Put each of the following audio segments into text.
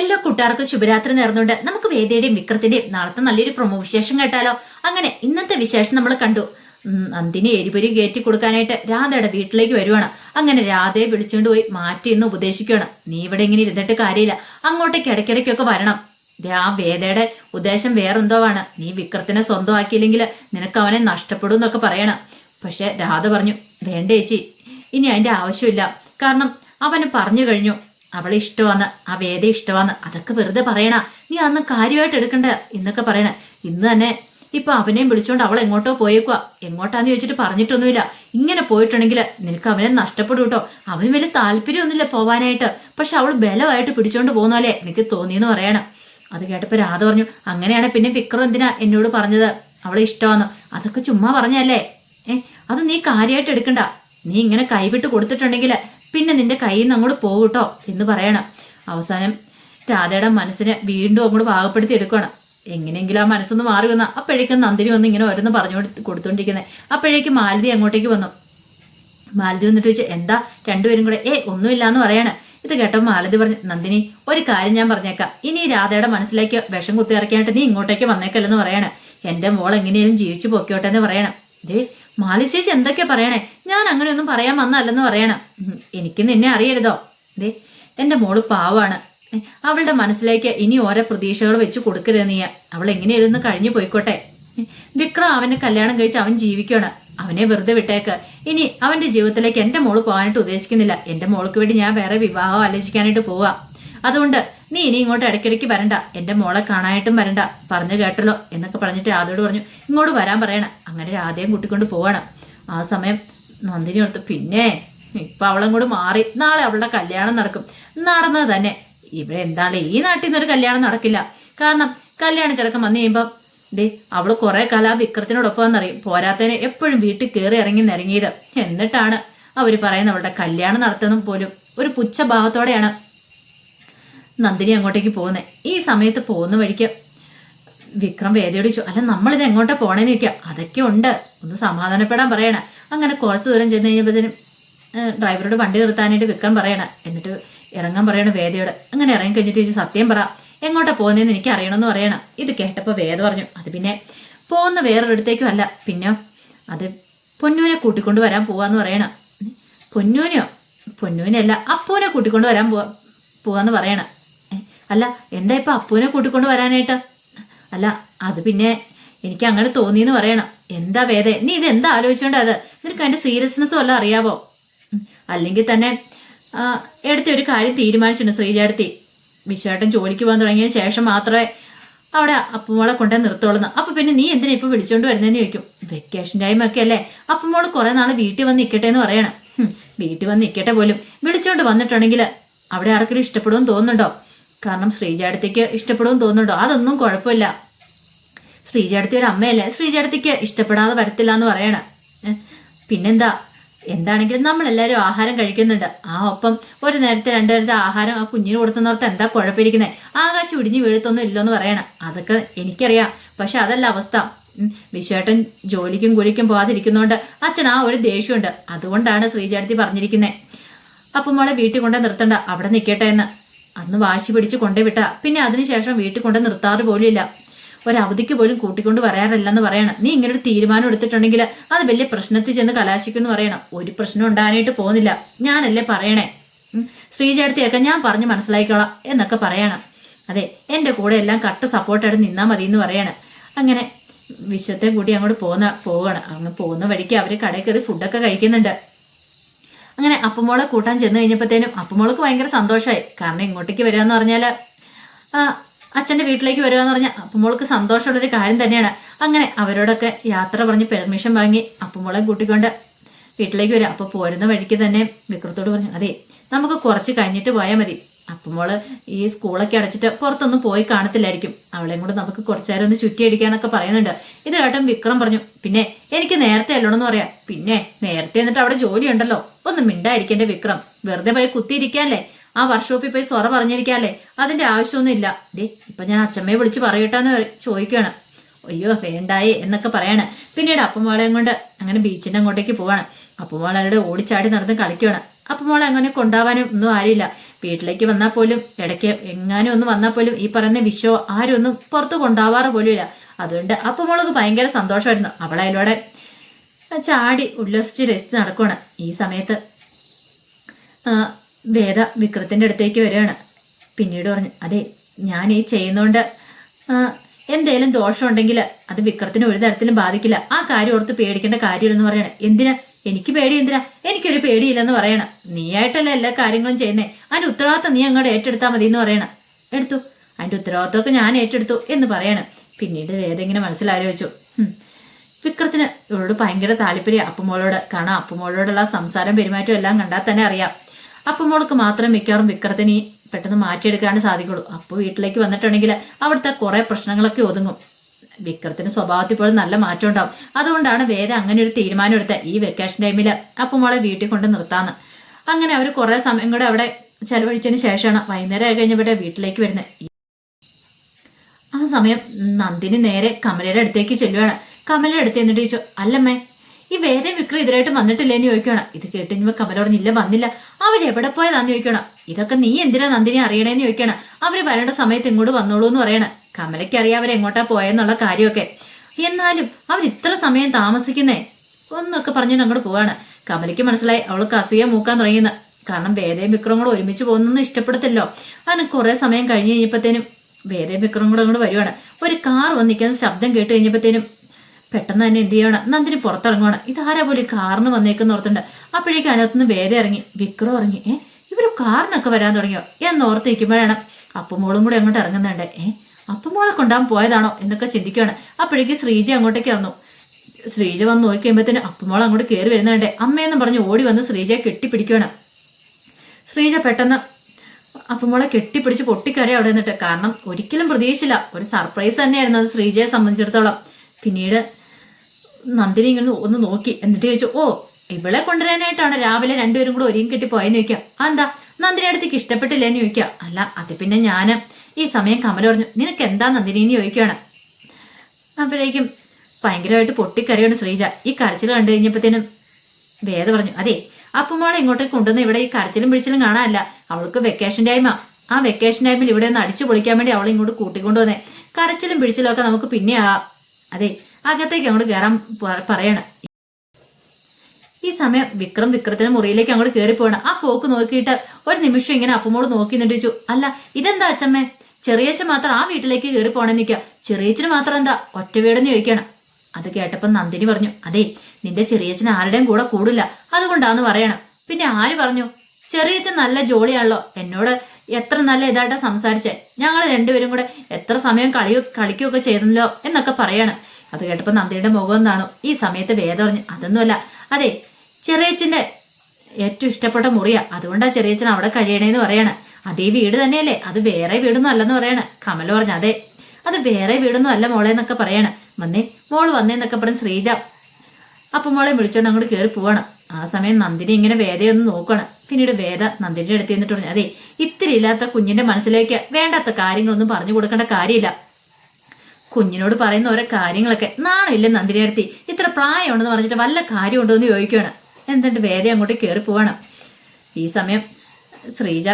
എല്ലാ കൂട്ടുകാർക്കും ശുഭരാത്രി നേർന്നുകൊണ്ട് നമുക്ക് വേദിയുടെയും വിക്രത്തിന്റെയും നാളത്തെ നല്ലൊരു പ്രൊമോ വിശേഷം കേട്ടാലോ? അങ്ങനെ ഇന്നത്തെ വിശേഷം നമ്മൾ കണ്ടു. അന്തിനെ എരിപൊരി കയറ്റി കൊടുക്കാനായിട്ട് രാധയുടെ വീട്ടിലേക്ക് വരുവാണ്. അങ്ങനെ രാധയെ വിളിച്ചുകൊണ്ട് പോയി മാറ്റി എന്ന് ഉപദേശിക്കുകയാണ് നീ ഇവിടെ ഇങ്ങനെ ഇരുന്നിട്ട് കാര്യമില്ല. അങ്ങോട്ടേക്ക് ഇടയ്ക്കിടയ്ക്കൊക്കെ വരണം. ആ വേദയുടെ ഉദ്ദേശം വേറെന്തോ ആണ് നീ വിക്രത്തിനെ സ്വന്തമാക്കിയില്ലെങ്കിൽ നിനക്ക് അവനെ നഷ്ടപ്പെടും എന്നൊക്കെ പറയണം. പക്ഷെ രാധ പറഞ്ഞു വേണ്ട ചേച്ചി ഇനി അതിന്റെ ആവശ്യമില്ല. കാരണം അവന് പറഞ്ഞു കഴിഞ്ഞു. അവളെ ഇഷ്ടമാണ് ആ വേദ ഇഷ്ടമാണ് അതൊക്കെ വെറുതെ പറയണ നീ അന്ന് കാര്യമായിട്ട് എടുക്കണ്ട എന്നൊക്കെ പറയണ. ഇന്ന് തന്നെ ഇപ്പൊ അവനെയും വിളിച്ചോണ്ട് അവൾ എങ്ങോട്ടോ പോയേക്കുക എങ്ങോട്ടാന്ന് ചോദിച്ചിട്ട് പറഞ്ഞിട്ടൊന്നുമില്ല. ഇങ്ങനെ പോയിട്ടുണ്ടെങ്കിൽ നിനക്ക് അവനെ നഷ്ടപ്പെടും കേട്ടോ. അവന് വലിയ താല്പര്യമൊന്നുമില്ല പോവാനായിട്ട്. പക്ഷെ അവൾ ബലമായിട്ട് പിടിച്ചോണ്ട് പോകുന്നല്ലേ എനിക്ക് തോന്നിയെന്ന് പറയണം. അത് കേട്ടപ്പോൾ രാധ പറഞ്ഞു അങ്ങനെയാണ് പിന്നെ വിക്രം എന്തിനാ എന്നോട് പറഞ്ഞത്? അവളെ ഇഷ്ടമാന്ന് അതൊക്കെ ചുമ്മാ പറഞ്ഞല്ലേ ഏ അത് നീ കാര്യമായിട്ട് എടുക്കണ്ട. നീ ഇങ്ങനെ കൈവിട്ട് കൊടുത്തിട്ടുണ്ടെങ്കിൽ പിന്നെ നിന്റെ കയ്യിൽ നിന്ന് അങ്ങോട്ട് പോകട്ടോ എന്ന് പറയണം. അവസാനം രാധയുടെ മനസ്സിനെ വീണ്ടും അങ്ങോട്ട് പാകപ്പെടുത്തി എടുക്കണം എങ്ങനെയെങ്കിലും ആ മനസ്സൊന്ന് മാറി വന്ന അപ്പോഴേക്കും നന്ദിനി വന്ന് ഇങ്ങനെ ഓരോന്ന് പറഞ്ഞു കൊടുത്തോണ്ടിരിക്കുന്നത് അപ്പോഴേക്കും മാലതി അങ്ങോട്ടേക്ക് വന്നു. മാലതി വന്നിട്ട് ചോദിച്ചു എന്താ രണ്ടുപേരും കൂടെ? ഏ ഒന്നുമില്ല എന്ന് പറയാണ്. ഇത് കേട്ടോ മാലതി പറഞ്ഞു നന്ദിനി ഒരു കാര്യം ഞാൻ പറഞ്ഞേക്കാം. ഇനി രാധയുടെ മനസ്സിലേക്ക് വിഷം കുത്തിയിറക്കിയായിട്ട് നീ ഇങ്ങോട്ടേക്ക് വന്നേക്കല്ലെന്ന് പറയണേ. എന്റെ മോൾ എങ്ങനെയെങ്കിലും ജീവിച്ചു പൊക്കോട്ടെ എന്ന് പറയണം. ദേ മാലി എന്തൊക്കെ പറയണേ? ഞാൻ അങ്ങനെയൊന്നും പറയാൻ വന്നല്ലെന്ന് പറയണം. എനിക്ക് നിന്നെ അറിയരുതോ. ദേ എന്റെ മോൾ പാവാണ്. അവളുടെ മനസ്സിലേക്ക് ഇനി ഓരോ പ്രതീക്ഷകൾ വെച്ച് കൊടുക്കരുത് നീ അവൾ എങ്ങനെയായിരുന്നു കഴിഞ്ഞു പോയിക്കോട്ടെ. വിക്രം അവനെ കല്യാണം കഴിച്ച് അവൻ ജീവിക്കണം അവനെ വെറുതെ വിട്ടേക്ക്. ഇനി അവന്റെ ജീവിതത്തിലേക്ക് എന്റെ മോൾ പോകാനായിട്ട് ഉദ്ദേശിക്കുന്നില്ല. എന്റെ മോൾക്ക് വേണ്ടി ഞാൻ വേറെ വിവാഹം ആലോചിക്കാനായിട്ട് പോവാ. അതുകൊണ്ട് നീ ഇനി ഇങ്ങോട്ട് ഇടയ്ക്കിടയ്ക്ക് വരണ്ട. എന്റെ മോളെ കാണാനായിട്ടും വരണ്ട. പറഞ്ഞു കേട്ടല്ലോ എന്നൊക്കെ പറഞ്ഞിട്ട് രാധയോട് പറഞ്ഞു ഇങ്ങോട്ട് വരാൻ പറയണം. അങ്ങനെ രാധയും കൂട്ടിക്കൊണ്ട് പോവാണ്. ആ സമയം നന്ദിനി ഓർത്ത് പിന്നെ ഇപ്പൊ അവളും കൂടെ മാറി. നാളെ അവളുടെ കല്യാണം നടക്കും. നടന്നത് തന്നെ. ഇവിടെ എന്താണ് ഈ നാട്ടിൽ നിന്നൊരു കല്യാണം നടക്കില്ല. കാരണം കല്യാണ ചെറുക്കം വന്നു കഴിയുമ്പോൾ ദേ അവൾ കുറെ കാലം ആ വിക്രത്തിനോടൊപ്പം എന്നറിയും പോരാത്തതിന് എപ്പോഴും വീട്ടിൽ കയറി ഇറങ്ങി നിരങ്ങിയത്. എന്നിട്ടാണ് അവർ പറയുന്നത് അവളുടെ കല്യാണം നടത്തുന്നതും പോലും ഒരു പുച്ഛഭാവത്തോടെയാണ്. നന്ദിനി അങ്ങോട്ടേക്ക് പോകുന്നത് ഈ സമയത്ത് പോകുന്ന വഴിക്ക് വിക്രം വേദയോട് ചോദിച്ചു അല്ല നമ്മളിത് എങ്ങോട്ടാ പോണേന്ന് ചോദിക്കുക അതൊക്കെ ഉണ്ട് ഒന്ന് സമാധാനപ്പെടാൻ പറയണ. അങ്ങനെ കുറച്ച് ദൂരം ചെന്ന് കഴിഞ്ഞപ്പോഴത്തേനും ഡ്രൈവറോട് വണ്ടി നിർത്താനായിട്ട് വിക്രം പറയണ. എന്നിട്ട് ഇറങ്ങാൻ പറയണ വേദയോട്. അങ്ങനെ ഇറങ്ങി കഴിഞ്ഞിട്ട് ചോദിച്ചു സത്യം പറ എങ്ങോട്ടാ പോകുന്നതെന്ന് എനിക്ക് അറിയണമെന്ന് പറയണം. ഇത് കേട്ടപ്പോൾ വേദ പറഞ്ഞു അത് പിന്നെ പോകുന്ന വേറൊരിടത്തേക്കും അല്ല പിന്നെ അത് പൊന്നൂനെ കൂട്ടിക്കൊണ്ട് വരാൻ പോവാന്ന് പറയണം. പൊന്നൂനെയോ? പൊന്നൂനെയല്ല അപ്പൂനെ കൂട്ടിക്കൊണ്ട് വരാൻ പോവാ പോവാന്ന് പറയണം. അല്ല എന്താ ഇപ്പൊ അപ്പുവിനെ കൂട്ടിക്കൊണ്ട് വരാനായിട്ട്? അല്ല അത് പിന്നെ എനിക്ക് അങ്ങനെ തോന്നിയെന്ന് പറയണം. എന്താ വേദ? നീ ഇത് എന്താ ആലോചിച്ചോണ്ട് അത്? നിനക്ക് അതിന്റെ സീരിയസ്നെസ് വല്ല അറിയാവോ? അല്ലെങ്കിൽ തന്നെ എടുത്ത ഒരു കാര്യം തീരുമാനിച്ചിട്ടുണ്ട് ശ്രീജേടത്തി വിശ്വേട്ടൻ ജോലിക്ക് പോകാൻ തുടങ്ങിയ ശേഷം മാത്രമേ അവിടെ അപ്പുമോളെ കൊണ്ടേ നിർത്തോളുന്നു അപ്പൊ പിന്നെ നീ എന്തിനാ ഇപ്പൊ വിളിച്ചോണ്ട് വരുന്നതെന്ന് ചോദിക്കും. വെക്കേഷൻ ഒക്കെ അല്ലേ? അപ്പുമോൾ കുറെ നാൾ വീട്ടിൽ വന്ന് നിൽക്കട്ടെ എന്ന് പറയണം. വീട്ടിൽ വന്ന് നിൽക്കട്ടെ പോലും. വിളിച്ചോണ്ട് വന്നിട്ടുണ്ടെങ്കിൽ അവിടെ ആർക്കെങ്കിലും ഇഷ്ടപ്പെടുമെന്ന് തോന്നുന്നുണ്ടോ? കാരണം ശ്രീജാടത്തേക്ക് ഇഷ്ടപ്പെടുമെന്ന് തോന്നുന്നുണ്ടോ? അതൊന്നും കുഴപ്പമില്ല. ശ്രീജാടത്തി ഒരു അമ്മയല്ലേ? ശ്രീജാടത്തേക്ക് ഇഷ്ടപ്പെടാതെ വരത്തില്ല എന്ന് പറയണ. പിന്നെന്താ? എന്താണെങ്കിലും നമ്മളെല്ലാവരും ആഹാരം കഴിക്കുന്നുണ്ട്. ആ ഒപ്പം ഒരു നേരത്തെ രണ്ടു നേരത്തെ ആഹാരം ആ കുഞ്ഞിന് കൊടുത്തുന്നവർക്ക് എന്താ കുഴപ്പമിരിക്കുന്നത് ആകാശം ഇടിഞ്ഞു വീഴത്തൊന്നും ഇല്ലെന്ന് പറയണം. അതൊക്കെ എനിക്കറിയാം. പക്ഷെ അതല്ല അവസ്ഥ. വിശ്വേട്ടൻ ജോലിക്കും കുളിക്കും പോകാതിരിക്കുന്നതുകൊണ്ട് അച്ഛൻ ആ ഒരു ദേഷ്യമുണ്ട്. അതുകൊണ്ടാണ് ശ്രീജാടത്തി പറഞ്ഞിരിക്കുന്നത് അപ്പം മോളെ വീട്ടിൽ കൊണ്ടേ നിർത്തണ്ട. അവിടെ നിൽക്കട്ടെ എന്ന്. അന്ന് വാശി പിടിച്ച് കൊണ്ടുവിട്ട. പിന്നെ അതിനുശേഷം വീട്ടിൽ കൊണ്ട് നിർത്താറ് പോലും ഇല്ല ഒരവധിക്ക് പോലും കൂട്ടിക്കൊണ്ട് പറയാറില്ലെന്ന് പറയണം. നീ ഇങ്ങനെ ഒരു തീരുമാനം എടുത്തിട്ടുണ്ടെങ്കിൽ അത് വലിയ പ്രശ്നത്തിൽ ചെന്ന് കലാശിക്കുമെന്ന് പറയണം. ഒരു പ്രശ്നം ഉണ്ടാകാനായിട്ട് പോകുന്നില്ല. ഞാനല്ലേ പറയണേ? ശ്രീ ശ്രീചേട്ടത്തിയൊക്കെ ഞാൻ പറഞ്ഞ് മനസ്സിലാക്കിക്കോളാം എന്നൊക്കെ പറയണം. അതെ എന്റെ കൂടെ എല്ലാം കട്ട സപ്പോർട്ടായിട്ട് നിന്നാൽ മതി എന്ന് പറയണം. അങ്ങനെ വിശ്വത്തെ കൂട്ടി അങ്ങോട്ട് പോകുന്ന പോവുകയാണ് അങ്ങ് പോകുന്ന വഴിക്ക് അവർ കടയിൽ കയറി ഫുഡൊക്കെ കഴിക്കുന്നുണ്ട്. അങ്ങനെ അപ്പമോളെ കൂട്ടാൻ ചെന്ന് കഴിഞ്ഞപ്പോഴത്തേനും അപ്പമോൾക്ക് ഭയങ്കര സന്തോഷമായി. കാരണം ഇങ്ങോട്ടേക്ക് വരിക എന്ന് പറഞ്ഞാൽ അച്ഛന്റെ വീട്ടിലേക്ക് വരിക എന്ന് പറഞ്ഞാൽ അപ്പുമോൾക്ക് സന്തോഷമുള്ളൊരു കാര്യം തന്നെയാണ്. അങ്ങനെ അവരോടൊക്കെ യാത്ര പറഞ്ഞ് പെർമിഷൻ വാങ്ങി അപ്പമോളെ കൂട്ടിക്കൊണ്ട് വീട്ടിലേക്ക് വരിക അപ്പോൾ പോരുന്ന വഴിക്ക് തന്നെ വിക്രത്തോട് പറഞ്ഞു അതെ നമുക്ക് കുറച്ച് കഴിഞ്ഞിട്ട് പോയാൽ മതി. അപ്പുമോൾ ഈ സ്കൂളൊക്കെ അടച്ചിട്ട് പുറത്തൊന്നും പോയി കാണത്തില്ലായിരിക്കും. അവളെയും കൂടെ നമുക്ക് കുറച്ചു നേരം ഒന്ന് ചുറ്റിയടിക്കാന്നൊക്കെ പറയുന്നുണ്ട്. ഇത് കേട്ടും വിക്രം പറഞ്ഞു പിന്നെ എനിക്ക് നേരത്തെ അല്ലോണെന്ന് പറയാം. പിന്നെ നേരത്തെ എന്നിട്ട് അവിടെ ജോലി ഉണ്ടല്ലോ ഒന്ന് മിണ്ടായിരിക്കേണ്ട വിക്രം. വെറുതെ പോയി കുത്തിയിരിക്കാല്ലേ? ആ വർക്ക്ഷോപ്പിൽ പോയി സ്വറ പറഞ്ഞിരിക്കാല്ലേ? അതിന്റെ ആവശ്യമൊന്നും ഇല്ല. ദേ ഇപ്പൊ ഞാൻ അച്ഛമ്മയെ വിളിച്ച് പറയട്ടാന്ന് ചോദിക്കുകയാണ് അയ്യോ വേണ്ടായി എന്നൊക്കെ പറയാണ്. പിന്നീട് അപ്പമോളെയും കൊണ്ട് അങ്ങനെ ബീച്ചിന്റെ അങ്ങോട്ടേക്ക് പോവാണ്. അപ്പമോളെ അവരുടെ ഓടിച്ചാടി നടന്ന് കളിക്കുകയാണ് അപ്പമോളെ അങ്ങനെ കൊണ്ടാവാനും ഒന്നും ആരുമില്ല. വീട്ടിലേക്ക് വന്നാൽ പോലും ഇടയ്ക്ക് എങ്ങാനും ഒന്ന് വന്നാൽ പോലും ഈ പറയുന്ന വിഷോ ആരും ഒന്നും പുറത്ത് കൊണ്ടാവാറ് പോലും ഇല്ല അതുകൊണ്ട് അപ്പം മോൾക്ക് ഭയങ്കര സന്തോഷമായിരുന്നു. അവളതിലൂടെ ചാടി ഉല്ലസിച്ച് രസിച്ച് നടക്കുകയാണ് ഈ സമയത്ത് വേദ വിക്രത്തിന്റെ അടുത്തേക്ക് വരികയാണ്. പിന്നീട് പറഞ്ഞു അതെ ഞാൻ ഈ ചെയ്യുന്നതുകൊണ്ട് എന്തേലും ദോഷമുണ്ടെങ്കിൽ അത് വിക്രത്തിന് ഒരു തരത്തിലും ബാധിക്കില്ല. ആ കാര്യം ഓർത്ത് പേടിക്കേണ്ട കാര്യമില്ലെന്ന് പറയണേ. എന്തിനാ എനിക്ക് പേടി എന്തിനാ? എനിക്കൊരു പേടിയില്ലെന്ന് പറയണം. നീയായിട്ടല്ല എല്ലാ കാര്യങ്ങളും ചെയ്യുന്നേ. അതിന്റെ ഉത്തരവാദിത്തം നീ അങ്ങോട്ട് ഏറ്റെടുത്താൽ മതി എന്ന് പറയണം. എടുത്തു. അതിന്റെ ഉത്തരവാദിത്തമൊക്കെ ഞാൻ ഏറ്റെടുത്തു എന്ന് പറയണം. പിന്നീട് വേദ ഇങ്ങനെ മനസ്സിലാലോചിച്ചു. വിക്രത്തിന് ഇവളോട് ഭയങ്കര താല്പര്യം. അപ്പുമോളോട്. കാരണം അപ്പുമോളോടുള്ള സംസാരം പെരുമാറ്റം എല്ലാം കണ്ടാൽ തന്നെ അറിയാം. അപ്പുമോൾക്ക് മാത്രം മിക്കവാറും വിക്രത്തിന് പെട്ടെന്ന് മാറ്റിയെടുക്കാണ്ട് സാധിക്കുള്ളൂ. അപ്പോൾ വീട്ടിലേക്ക് വന്നിട്ടുണ്ടെങ്കിൽ അവിടുത്തെ കുറെ പ്രശ്നങ്ങളൊക്കെ ഒതുങ്ങും. വിക്രത്തിന് സ്വഭാവത്തിൽ പോലും നല്ല മാറ്റം ഉണ്ടാവും. അതുകൊണ്ടാണ് വേറെ അങ്ങനെ ഒരു തീരുമാനം എടുത്തത് ഈ വെക്കേഷൻ ടൈമിൽ അപ്പം മോളെ വീട്ടിൽ കൊണ്ട് നിർത്താന്ന്. അങ്ങനെ അവർ കുറേ സമയം കൂടെ അവിടെ ചെലവഴിച്ചതിന് ശേഷമാണ് വൈകുന്നേരം ആയി കഴിഞ്ഞപ്പോൾ വീട്ടിലേക്ക് വരുന്നത്. ആ സമയം നന്ദിനി നേരെ കമലയുടെ അടുത്തേക്ക് ചെല്ലുവാണ്. കമലയുടെ അടുത്ത് എന്നിട്ട് ചോദിച്ചു അല്ലമ്മേ ഈ വേദം വിക്രം ഇതിലായിട്ട് വന്നിട്ടില്ലേന്ന് ചോദിക്കണം ഇത് കേട്ട് കഴിഞ്ഞപ്പോൾ കമല പറഞ്ഞില്ല വന്നില്ല. അവരെവിടെ പോയതാന്ന് ചോദിക്കണം ഇതൊക്കെ നീ എന്തിനാ നന്ദിനി അറിയണേന്ന് ചോദിക്കണം അവർ വരേണ്ട സമയത്ത് ഇങ്ങോട്ട് വന്നോളൂ എന്ന് പറയണം. കമലയ്ക്ക് അറിയാം അവരെങ്ങോട്ടാ പോയെന്നുള്ള കാര്യമൊക്കെ. എന്നാലും അവർ ഇത്ര സമയം താമസിക്കുന്നേ? ഒന്നൊക്കെ പറഞ്ഞിട്ട് അങ്ങോട്ട് പോവാണ്. കമലയ്ക്ക് മനസ്സിലായി അവൾക്ക് അസൂയ മൂക്കാൻ തുടങ്ങിയെന്ന്. കാരണം വേദയും വിക്രവും കൂടെ ഒരുമിച്ച് പോകുന്നൊന്നും ഇഷ്ടപ്പെടത്തില്ലോ. അതിന് കുറെ സമയം കഴിഞ്ഞ് കഴിഞ്ഞപ്പോഴത്തേനും വേദയും വിക്രവും കൂടെ അങ്ങോട്ട് വരുവാണ്. ഒരു കാർ വന്നിരിക്കുന്ന ശബ്ദം കേട്ട് കഴിഞ്ഞപ്പോഴത്തേനും പെട്ടെന്ന് തന്നെ എന്ത് ചെയ്യണം? നന്ദിനി പുറത്തിറങ്ങണം ഇതാരാ പോലെ കാറിന് വന്നേക്കെന്ന് ഓർത്തുണ്ട്. അപ്പോഴേക്കും അതിനകത്തുനിന്ന് വേദ ഇറങ്ങി. വിക്രം ഇറങ്ങി. ഏ ഇവർ കാറിനൊക്കെ വരാൻ തുടങ്ങിയോ? എന്ന് ഓർത്ത് നിൽക്കുമ്പോഴാണ് അപ്പുമോളും കൂടി അങ്ങോട്ട് ഇറങ്ങുന്നുണ്ട്. ഏ അപ്പുമോളെ കൊണ്ടാകാൻ പോയതാണോ എന്നൊക്കെ ചിന്തിക്കുകയാണ് അപ്പോഴേക്കും ശ്രീജ അങ്ങോട്ടേക്ക് വന്നു. ശ്രീജ വന്ന് നോക്കി കഴിയുമ്പോഴത്തേനും അങ്ങോട്ട് കയറി വരുന്നുണ്ട്. അമ്മയെന്നും പറഞ്ഞ് ഓടി വന്ന് ശ്രീജയെ കെട്ടിപ്പിടിക്കുകയാണ് ശ്രീജ പെട്ടെന്ന് അപ്പുമോളെ കെട്ടിപ്പിടിച്ച് പൊട്ടിക്കരേ അവിടെ നിന്നിട്ട്. കാരണം ഒരിക്കലും പ്രതീക്ഷിച്ചില്ല. ഒരു സർപ്രൈസ് തന്നെയായിരുന്നു അത് ശ്രീജയെ സംബന്ധിച്ചിടത്തോളം. പിന്നീട് നന്ദിനി ഇങ്ങനെ ഒന്ന് നോക്കി. എന്നിട്ട് ചോദിച്ചു ഓ ഇവളെ കൊണ്ടുവരാനായിട്ടാണ് രാവിലെ രണ്ടുപേരും കൂടെ ഒരുങ്ങി കെട്ടി പോയെന്ന് ചോദിക്കാം. എന്താ നന്ദിനി അടുത്തേക്ക് ഇഷ്ടപ്പെട്ടില്ല എന്ന് ചോദിക്കാം. അല്ല അത് പിന്നെ ഞാൻ ഈ സമയം കമല പറഞ്ഞു നിനക്ക് എന്താ നന്ദിനി എന്ന് ചോദിക്കുകയാണ് അപ്പോഴേക്കും ഭയങ്കരമായിട്ട് പൊട്ടിക്കരയാണ് ശ്രീജ. ഈ കരച്ചിൽ കണ്ടു കഴിഞ്ഞപ്പോഴത്തേനും വേദ പറഞ്ഞു അതെ അപ്പുമോളെ ഇങ്ങോട്ടേക്ക് കൊണ്ടുവന്ന് ഇവിടെ ഈ കരച്ചിലും പിടിച്ചിലും കാണാനല്ല. അവൾക്ക് വെക്കേഷൻ ടൈമ ആ. വെക്കേഷൻ ടൈമിൽ ഇവിടെ ഒന്ന് അടിച്ചു പൊളിക്കാൻ വേണ്ടി അവളെ ഇങ്ങോട്ട് കൂട്ടിക്കൊണ്ടുവന്നേ. കരച്ചിലും പിടിച്ചിലും ഒക്കെ നമുക്ക് പിന്നെ ആ അതെ അകത്തേക്ക് അങ്ങോട്ട് കയറാൻ പറയണം. ഈ സമയം വിക്രം വിക്രത്തിന്റെ മുറിയിലേക്ക് അങ്ങോട്ട് കയറി പോകണം ആ പോക്ക് നോക്കിയിട്ട് ഒരു നിമിഷം ഇങ്ങനെ അപ്പമോട് നോക്കി നിന്നിച്ചു അല്ല ഇതെന്താ അച്ഛമ്മേ? ചെറിയച്ഛൻ മാത്രം ആ വീട്ടിലേക്ക് കയറി പോണെന്ന് നിൽക്കുക. ചെറിയച്ഛന് മാത്രം എന്താ ഒറ്റ വീടെന്ന് ചോദിക്കണം? അത് കേട്ടപ്പോൾ നന്ദിനി പറഞ്ഞു അതെ നിന്റെ ചെറിയച്ഛൻ ആരുടെയും കൂടെ കൂടില്ല. അതുകൊണ്ടാന്ന് പറയണം. പിന്നെ ആര് പറഞ്ഞു ചെറിയച്ഛൻ നല്ല ജോളിയാണല്ലോ. എന്നോട് എത്ര നല്ല ഇതായിട്ടാ സംസാരിച്ചേ? ഞങ്ങൾ രണ്ടുപേരും കൂടെ എത്ര സമയം കളി കളിക്കുകയൊക്കെ ചെയ്തല്ലോ എന്നൊക്കെ പറയാണ്. അത് കേട്ടപ്പോൾ നന്ദിയുടെ മുഖം എന്താണോ? ഈ സമയത്ത് വേദം പറഞ്ഞു അതൊന്നുമല്ല. അതെ ചെറിയച്ഛന്റെ ഏറ്റവും ഇഷ്ടപ്പെട്ട മുറിയാ. അതുകൊണ്ടാ ചെറിയച്ഛൻ അവിടെ കഴിയണേന്ന് പറയാണ്. അതേ വീട് തന്നെയല്ലേ? അത് വേറെ വീടൊന്നും അല്ലെന്ന് പറയാണ്. കമല പറഞ്ഞു അതെ അത് വേറെ വീടൊന്നും അല്ല മോളെ എന്നൊക്കെ പറയാണ്. വന്നേ മോൾ വന്നേന്നൊക്കെ പറഞ്ഞ് ശ്രീജ അപ്പം മോളെ വിളിച്ചോണ്ട് അങ്ങോട്ട് കയറി പോവാണ്. ആ സമയം നന്ദിനി ഇങ്ങനെ വേദയൊന്ന് നോക്കണം പിന്നീട് വേദ നന്ദിന്റെ അടുത്ത് നിന്നിട്ട് പറഞ്ഞു അതെ ഇത്തിരി ഇല്ലാത്ത കുഞ്ഞിന്റെ മനസ്സിലേക്ക് വേണ്ടാത്ത കാര്യങ്ങളൊന്നും പറഞ്ഞു കൊടുക്കേണ്ട കാര്യമില്ല. കുഞ്ഞിനോട് പറയുന്ന ഓരോ കാര്യങ്ങളൊക്കെ നാണമില്ല നന്ദിനി അടുത്തി? ഇത്ര പ്രായമുണ്ടെന്ന് പറഞ്ഞിട്ട് വല്ല കാര്യമുണ്ടോ എന്ന് ചോദിക്കുകയാണ്. എന്നിട്ട് വേദ അങ്ങോട്ട് കയറി പോവാണ്. ഈ സമയം ശ്രീജ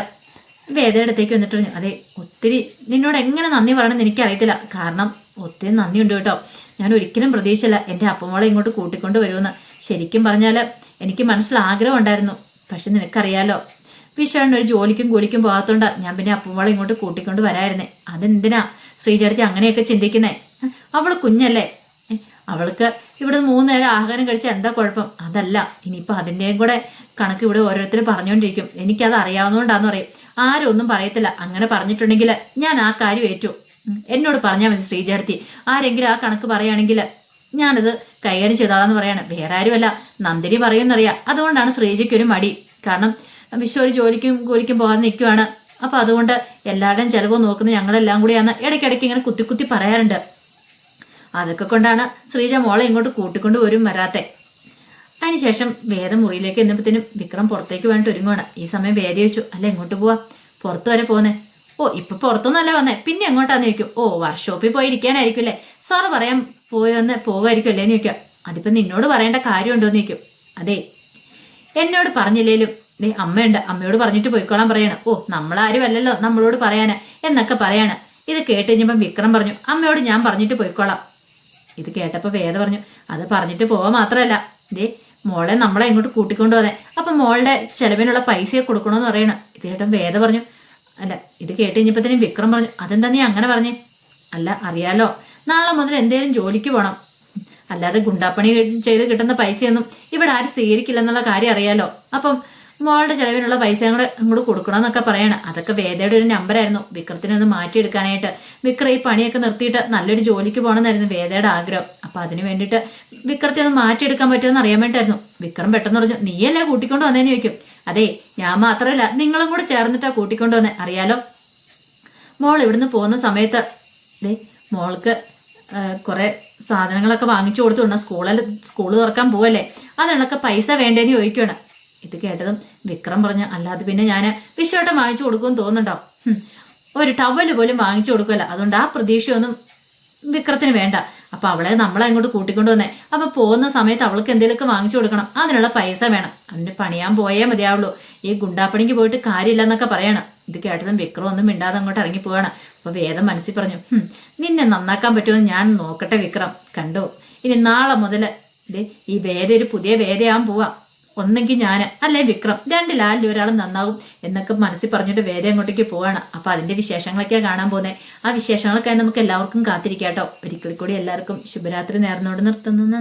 വേദയുടെ അടുത്തേക്ക് വന്നിട്ട് പറഞ്ഞു അതെ ഒത്തിരി നിന്നോട് എങ്ങനെ നന്ദി പറയണമെന്ന് എനിക്കറിയത്തില്ല. കാരണം ഒത്തിരി നന്ദിയുണ്ട് കേട്ടോ. ഞാൻ ഒരിക്കലും പ്രതീക്ഷയില്ല എന്റെ അപ്പമോളെ ഇങ്ങോട്ട് കൂട്ടിക്കൊണ്ട് വരുമെന്ന്. ശരിക്കും പറഞ്ഞാൽ എനിക്ക് മനസ്സിൽ ആഗ്രഹം ഉണ്ടായിരുന്നു. പക്ഷെ നിനക്കറിയാലോ? വിശ്വാണ് ഒരു ജോലിക്കും കൂലിക്കും പോകാത്തോണ്ടാ ഞാൻ പിന്നെ അപ്പമോളെ ഇങ്ങോട്ട് കൂട്ടിക്കൊണ്ട് വരായിരുന്നേ. അതെന്തിനാ ശ്രീചേടത്തി അങ്ങനെയൊക്കെ ചിന്തിക്കുന്നേ? അവൾ കുഞ്ഞല്ലേ? അവൾക്ക് ഇവിടെ മൂന്ന് നേരം ആഹാരം കഴിച്ച എന്താ കുഴപ്പം? അതല്ല ഇനിയിപ്പോൾ അതിന്റെയും കൂടെ കണക്ക് ഇവിടെ ഓരോരുത്തർ പറഞ്ഞുകൊണ്ടിരിക്കും എനിക്കത് അറിയാവുന്നതുകൊണ്ടാന്ന് പറയും. ആരും ഒന്നും പറയത്തില്ല. അങ്ങനെ പറഞ്ഞിട്ടുണ്ടെങ്കിൽ ഞാൻ ആ കാര്യം ഏറ്റു. എന്നോട് പറഞ്ഞാൽ മതി ശ്രീചേടത്തി ആരെങ്കിലും ആ കണക്ക് പറയുകയാണെങ്കിൽ ഞാനത് കൈകാര്യം ചെയ്തോളാന്ന് പറയാണ്. വേറെ ആരുമല്ല. നന്ദിനി പറയുമെന്നറിയാം അതുകൊണ്ടാണ് ശ്രീജയ്ക്ക് ഒരു മടി. കാരണം വിശ്വ ഒരു ജോലിക്കും കൂലിക്കും പോകാതെ നിൽക്കുവാണ് അപ്പം അതുകൊണ്ട് എല്ലാവരുടെയും ചിലവ് നോക്കുന്ന ഞങ്ങളെല്ലാം കൂടിയാണ് ഇടയ്ക്കിടയ്ക്ക് ഇങ്ങനെ കുത്തി കുത്തി പറയാറുണ്ട്. അതൊക്കെ കൊണ്ടാണ് ശ്രീജ മോളെ ഇങ്ങോട്ട് കൂട്ടിക്കൊണ്ട് വരും വരാത്തെ. അതിനുശേഷം വേദ മുറിയിലേക്ക് എന്നപ്പോഴത്തേനും വിക്രം പുറത്തേക്ക് വേണ്ടിട്ട് ഒരുങ്ങുവാണ്. ഈ സമയം വേദ ചോദിച്ചു അല്ല എങ്ങോട്ട് പോവാ? പുറത്തു വരെ പോന്നേ. ഓ ഇപ്പൊ പുറത്തൊന്നല്ല വന്നേ. പിന്നെ എങ്ങോട്ടാന്ന് ചോദിക്കും. ഓ വർക്ക്ഷോപ്പിൽ പോയിരിക്കാനായിരിക്കും അല്ലേ സാറ് പറയാൻ പോയി വന്ന് പോകുമായിരിക്കും അല്ലേന്ന് ചോദിക്കാം. അതിപ്പോ നിന്നോട് പറയേണ്ട കാര്യമുണ്ടോന്ന് ചോദിക്കും. അതെ. എന്നോട് പറഞ്ഞില്ലേലും ദേ അമ്മയുണ്ട്. അമ്മയോട് പറഞ്ഞിട്ട് പോയിക്കോളാൻ പറയാണ്. ഓ നമ്മളാരും അല്ലല്ലോ നമ്മളോട് പറയാന്. എന്നൊക്കെ പറയാണ്. ഇത് കേട്ട് കഴിഞ്ഞപ്പം വിക്രം പറഞ്ഞു അമ്മയോട് ഞാൻ പറഞ്ഞിട്ട് പോയിക്കോളാം. ഇത് കേട്ടപ്പോൾ വേദ പറഞ്ഞു അത് പറഞ്ഞിട്ട് പോവാൻ മാത്രമല്ല. ദേ മോളെ നമ്മളെ ഇങ്ങോട്ട് കൂട്ടിക്കൊണ്ടു വന്നേ അപ്പം മോളുടെ ചെലവിനുള്ള പൈസയെ കൊടുക്കണമെന്ന് പറയണം. ഇത് കേട്ടപ്പം വേദ പറഞ്ഞു അല്ല ഇത് കേട്ട് കഴിഞ്ഞപ്പോഴത്തേനും വിക്രം പറഞ്ഞു അതെന്താ നീ അങ്ങനെ പറഞ്ഞേ? അല്ല അറിയാലോ. നാളെ മുതൽ എന്തേലും ജോലിക്ക് പോകണം അല്ലാതെ ഗുണ്ടാപ്പണി ചെയ്ത് കിട്ടുന്ന പൈസയൊന്നും ഇവിടെ ആരും സ്വീകരിക്കില്ലെന്നുള്ള കാര്യം അറിയാലോ. അപ്പം മോളുടെ ചെലവിനുള്ള പൈസ ഞങ്ങൾ ഇങ്ങോട്ട് കൊടുക്കണം കൊടുക്കണമെന്നൊക്കെ പറയാണ്. അതൊക്കെ വേദയുടെ ഒരു നമ്പറായിരുന്നു വിക്രത്തിനെ ഒന്ന് മാറ്റിയെടുക്കാനായിട്ട് വിക്ര ഈ പണിയൊക്കെ നിർത്തിയിട്ട് നല്ലൊരു ജോലിക്ക് പോകണമെന്നായിരുന്നു വേദയുടെ ആഗ്രഹം. അപ്പോൾ അതിന് വേണ്ടിയിട്ട് വിക്രത്തെ ഒന്ന് മാറ്റിയെടുക്കാൻ പറ്റുമെന്ന് അറിയാൻ വേണ്ടിയിട്ടായിരുന്നു. വിക്രം പെട്ടെന്ന് പറഞ്ഞു നീയല്ലേ കൂട്ടിക്കൊണ്ട് വന്നേന്ന് ചോദിക്കും. അതെ ഞാൻ മാത്രമല്ല നിങ്ങളും കൂടെ ചേർന്നിട്ടാ കൂട്ടിക്കൊണ്ട് വന്നേ. അറിയാലോ? മോൾ ഇവിടുന്ന് പോകുന്ന സമയത്ത് ദേ മോൾക്ക് കുറേ സാധനങ്ങളൊക്കെ വാങ്ങിച്ചു കൊടുത്തുണ്ട് സ്കൂളിൽ സ്കൂൾ തുറക്കാൻ പോവല്ലേ? അതിനൊക്കെ പൈസ വേണ്ടേന്ന് ചോദിക്കുകയാണ് ഇത് കേട്ടതും വിക്രം പറഞ്ഞ അല്ലാതെ പിന്നെ ഞാൻ വിശ്വട്ടം വാങ്ങിച്ചു കൊടുക്കുമെന്ന് തോന്നുന്നുണ്ടോ? ഒരു ടവൽ പോലും വാങ്ങിച്ചു കൊടുക്കുമല്ല അതുകൊണ്ട് ആ പ്രതീക്ഷയൊന്നും വിക്രത്തിന് വേണ്ട. അപ്പൊ അവളെ നമ്മളെ അങ്ങോട്ട് കൂട്ടിക്കൊണ്ടു വന്നേ. അപ്പൊ പോകുന്ന സമയത്ത് അവൾക്ക് എന്തെങ്കിലുമൊക്കെ വാങ്ങിച്ചു കൊടുക്കണം. അതിനുള്ള പൈസ വേണം. അതിന് പണിയാൻ പോയേ മതിയാവുള്ളൂ. ഈ ഗുണ്ടാപ്പണിക്ക് പോയിട്ട് കാര്യമില്ല എന്നൊക്കെ പറയണം. ഇത് കേട്ടതും വിക്രം ഒന്നും മിണ്ടാതെ അങ്ങോട്ട് ഇറങ്ങി പോവാണ്. അപ്പൊ വേദം മനസ്സിൽ പറഞ്ഞു "ഹും, നിന്നെ നന്നാക്കാൻ പറ്റുമെന്ന് ഞാൻ നോക്കട്ടെ വിക്രം. കണ്ടോ? ഇനി നാളെ മുതൽ ഈ വേദ ഒരു പുതിയ വേദയാകാൻ പോവാ. ഒന്നെങ്കിൽ ഞാൻ അല്ലെ വിക്രം? രണ്ട് രണ്ടിലാരിൽ ഒരാൾ നന്നാവും എന്നൊക്കെ മനസ്സിൽ പറഞ്ഞിട്ട് വേറെ അങ്ങോട്ടേക്ക് പോവാണ്. അപ്പൊ അതിന്റെ വിശേഷങ്ങളൊക്കെ കാണാൻ പോകുന്നത് ആ വിശേഷങ്ങളൊക്കെ നമുക്ക് എല്ലാവർക്കും കാത്തിരിക്കാട്ടോ. ഒരിക്കൽ കൂടി എല്ലാവർക്കും ശുഭരാത്രി നേർന്നോട് നിർത്തുന്നു.